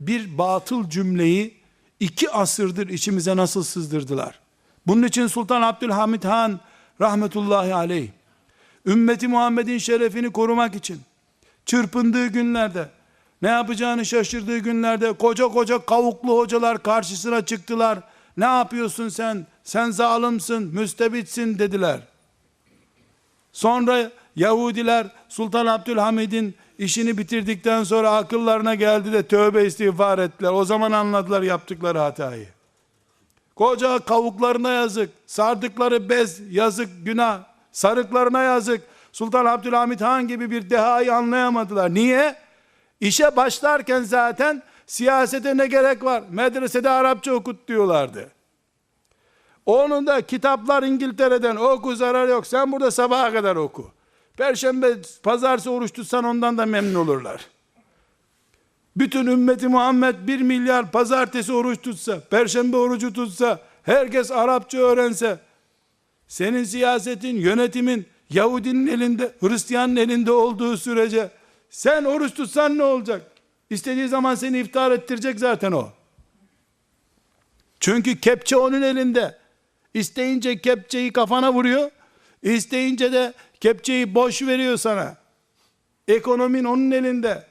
bir batıl cümleyi iki asırdır içimize nasıl sızdırdılar? Bunun için Sultan Abdülhamit Han rahmetullahi aleyh ümmeti Muhammed'in şerefini korumak için çırpındığı günlerde ne yapacağını şaşırdığı günlerde koca koca kavuklu hocalar karşısına çıktılar. Ne yapıyorsun sen? Sen zalimsin, müstebitsin dediler. Sonra Yahudiler Sultan Abdülhamid'in işini bitirdikten sonra akıllarına geldi de tövbe istiğfar ettiler. O zaman anladılar yaptıkları hatayı. Koca kavuklarına yazık, sardıkları bez yazık, günah, sarıklarına yazık. Sultan Abdülhamit Han gibi bir dehayı anlayamadılar. Niye? İşe başlarken zaten siyasete ne gerek var? Medresede Arapça okut diyorlardı. Onun da kitaplar İngiltere'den oku zarar yok. Sen burada sabaha kadar oku. Perşembe, pazarsa oruç tutsan ondan da memnun olurlar. Bütün ümmeti Muhammed bir milyar pazartesi oruç tutsa, perşembe orucu tutsa, herkes Arapça öğrense, senin siyasetin, yönetimin Yahudinin elinde, Hristiyanın elinde olduğu sürece sen oruç tutsan ne olacak? İstediği zaman seni iftar ettirecek zaten o. Çünkü kepçe onun elinde. İsteyince kepçeyi kafana vuruyor. isteyince de kepçeyi boş veriyor sana. Ekonomin onun elinde.